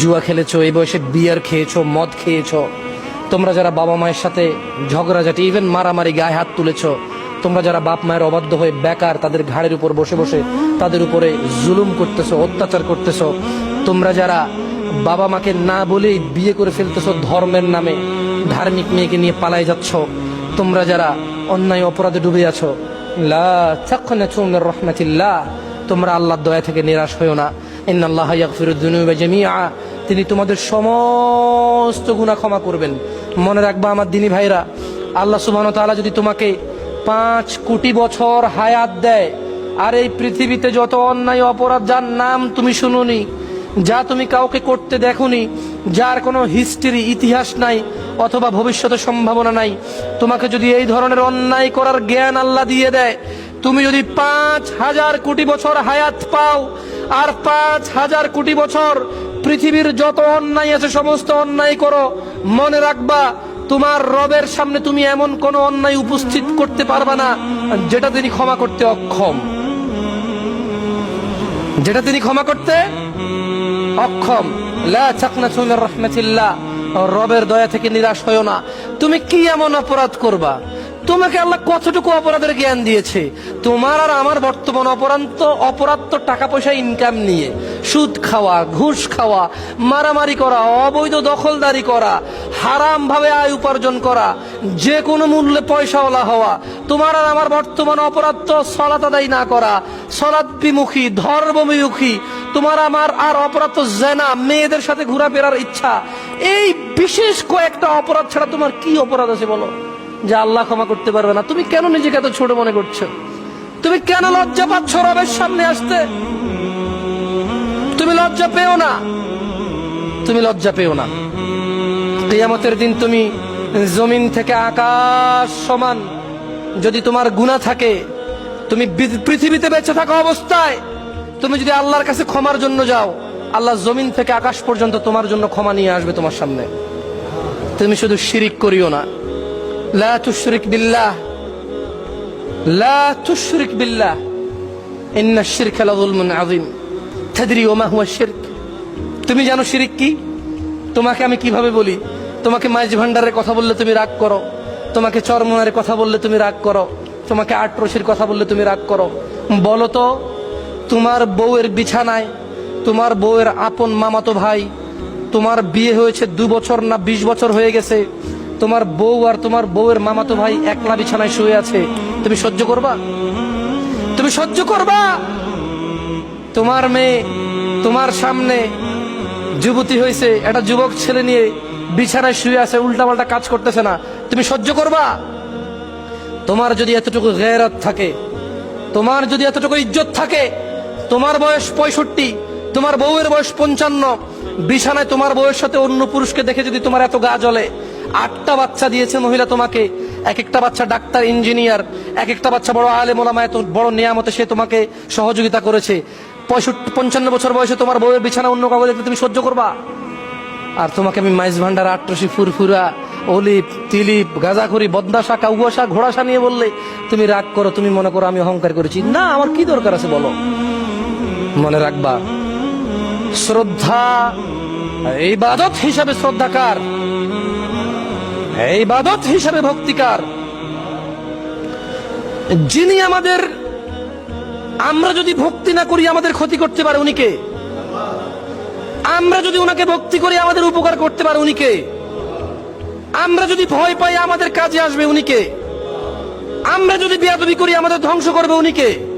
জুয়া খেলেছো, এই বয়সে বিয়ার খেয়েছো, মদ খেয়েছো। তোমরা যারা বাবা মায়ের সাথে ঝগড়াঝাটি ইভেন মারামারি গায়ে হাত তুলেছো, তোমরা যারা বাপ মায়ের অবাধ্য হয়ে বেকার তাদের ঘাড়ের উপর বসে বসে তাদের উপরে জুলুম করতেছো, অত্যাচার করতেছো, তোমরা যারা বাবা মাকে না বলেই বিয়ে করে ফেলতেছো ধর্মের নামে, ধার্মিক মেয়েকে নিয়ে পালাই যাচ্ছ, তোমরা যারা অন্যায় অপরাধে ডুবে আছো, লা রাহমাতিল্লাহ, তোমরা আল্লাহর দয়া থেকে নিরাশ হইও না। তিনি তোমাদের সমস্ত গুনাহ ক্ষমা করবেন। মনে রাখবা আমার দিনী ভাইরা, আল্লাহ সুবহানাহু ওয়া তাআলা যদি তোমাকে পাঁচ কোটি বছর হায়াত দেয়, আর এই পৃথিবীতে যত অন্যায় অপরাধ, যার নাম তুমি শুনুনি, যা তুমি কাউকে করতে দেখোনি, যার কোনো হিস্ট্রি ইতিহাস নাই, অথবা ভবিষ্যতের সম্ভাবনা নাই, তোমাকে যদি এই ধরনের অন্যায় করার জ্ঞান আল্লাহ দিয়ে দেয়, তুমি যদি পাঁচ হাজার কোটি বছর হায়াত পাও আর পাঁচ হাজার কোটি বছর পৃথিবীর যত অন্যায় আছে, সমস্ত অন্যায় করো। মনে রাখবা, তোমার রবের সামনে তুমি এমন কোন অন্যায় উপস্থিত করতে পারবা না, যেটা তিনি ক্ষমা করতে অক্ষম। যেটা তিনি ক্ষমা করতে অক্ষম। রাহমাতিল্লাহ। রবের দয়া থেকে নিরাশ হয়ো না। তুমি কি এমন অপরাধ করবা? তোমাকে আল্লাহ কতটুকু অপরাধের জ্ঞান দিয়েছে? তোমার আর আমার বর্তমান অপরাধ তো অপরাধ তো টাকা পয়সা ইনকাম নিয়ে। সুদ খাওয়া, ঘুষ খাওয়া, মারামারি করা, অবৈধ দখলদারি করা হারাম ভাবে আয় উপার্জন করা যে কোনো মূল্যে পয়সাওয়ালা হওয়া, তোমার আর আমার বর্তমান অপরাধ তো সলাত আদায় না করা, সলাৎ বিমুখী ধর্ম বিমুখী তোমার আমার আর অপরাধ তো জেনা, মেয়েদের সাথে ঘোরাফেরার ইচ্ছা। এই বিশেষ কয়েকটা অপরাধ ছাড়া তোমার কি অপরাধ আছে বলো? যে আল্লাহ ক্ষমা করতে পারবে না। তুমি কেন নিজেকে এত ছোট মনে করছ? তুমি কেন লজ্জা পাচ্ছ রবের সামনে আসতে? তুমি লজ্জা পেও না। তুমি লজ্জা পেও না। কিয়ামতের দিন তুমি জমিন থেকে আকাশ সমান। যদি তোমার গুণা থাকে, তুমি পৃথিবীতে বেঁচে থাকা অবস্থায় তুমি যদি আল্লাহর কাছে ক্ষমার জন্য যাও, আল্লাহ জমিন থেকে আকাশ পর্যন্ত তোমার জন্য ক্ষমা নিয়ে আসবে তোমার সামনে। তুমি শুধু শিরিক করিও না। লা তুশরিক বিল্লাহ, লা তুশরিক বিল্লাহ, ইন্না শিরকা লাযুলমুন আযীম। তাদরি ওমা হুয়া শিরক। তুমি জানো শিরিক কি? তোমাকে আমি কীভাবে বলি? তোমাকে মাইজ ভান্ডারের কথা বললে তুমি রাগ করো। তোমাকে চরমনারের কথা বললে তুমি রাগ করো। তোমাকে আটরশির কথা বললে তুমি রাগ করো। বলো তো, তোমার বউয়ের বিছানায়, তোমার বউয়ের আপন মামাতো ভাই, তোমার বিয়ে হয়েছে দু বছর না বিশ বছর হয়ে গেছে? তোমার বউ আর তোমার বউয়ের মামাতো ভাই একলা বিছানায় শুয়ে আছে। তুমি সহ্য করবা? তুমি সহ্য করবা? তোমার মেয়ে তোমার সামনে যুবতী হয়েছে, একটা যুবক ছেলে নিয়ে বিছানায় শুয়ে আছে, উল্টাপাল্টা কাজ করতেছে না। তুমি সহ্য করবা? তোমার যদি এতটুকু গেরাত থাকে, তোমার যদি এতটুকু ইজ্জত থাকে, তোমার বয়স পঁয়ষট্টি, তোমার বউয়ের বয়স পঞ্চান্ন, বিছানায় তোমার বউয়ের সাথে অন্য পুরুষকে দেখে যদি তোমার এত গা জ্বলে আটটা বাচ্চা দিয়েছে মহিলা তোমাকে। এক একটা বাচ্চা ডাক্তার, ইঞ্জিনিয়ার এক একটা বাচ্চা বড় আলে মোলামা এত বড় নিয়ামতে সে তোমাকে সহযোগিতা করেছে। পঁয়ষট্টি, পঞ্চান্ন বছর বয়সে তোমার বউয়ের বিছানা অন্য কাউকে দেখলে তুমি সহ্য করবা? আর তোমাকে আমি মাইজ ভান্ডার আট্রসি ফুরফুরা, অলিপ, তিলিপ গাঁজাখড়ি বদনাশা কাউয়াশা ঘোড়াশা নিয়ে বললে তুমি রাগ করো, তুমি মনে করো আমি অহংকার করেছি। না, আমার কি দরকার আছে বলো? মনে রাখবা, শ্রদ্ধা এই বাদত হিসাবে শ্রদ্ধাকার। বাদত হিসাবে ভক্তিকার, যিনি আমাদের, আমরা যদি ভক্তি না করি আমাদের ক্ষতি করতে পারে উনিকে আমরা যদি ওনাকে ভক্তি করি আমাদের উপকার করতে পারে উনিকে আমরা যদি ভয় পাই আমাদের কাজে আসবে উনিকে আমরা যদি বিয়াদবি করি আমাদের ধ্বংস করবে উনিকে